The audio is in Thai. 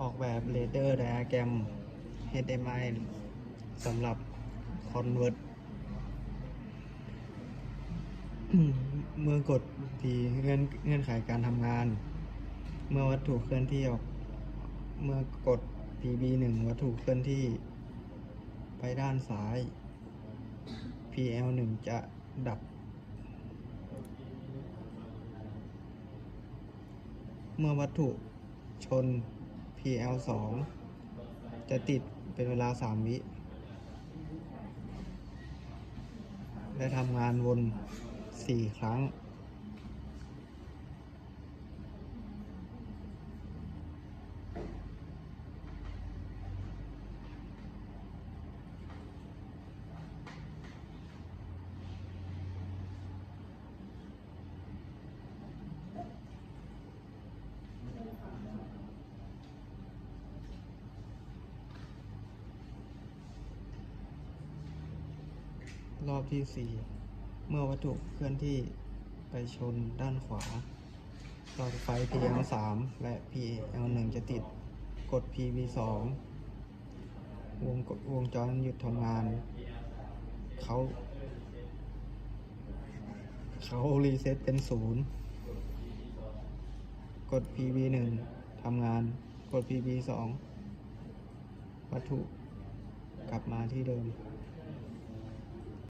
ออกแบบเรเดอร์ไดอะแกรม HMI สำหรับ Convert เมื่อกดทีเงื่อนเงื่อนไขการทำงาน เมื่อวัตถุเคลื่อนที่ออก เมื่อกด PB 1 วัตถุเคลื่อนที่ ไปด้านซ้าย PL 1 จะดับ เมื่อวัตถุชน PL 2 จะติดเป็นเวลา 3 วิ และทำงานวน 4 ครั้ง รอบที่ 4 เมื่อวัตถุเคลื่อนที่ไปชนด้านขวาหลอดไฟ PL 3 และ PL 1 จะติดกด PV 2 วงกดวงจรหยุดทำงาน เขา เขารีเซ็ตเป็นศูนย์กด PV 1 ทำงาน กด PV 2 วัตถุกลับมาที่เดิม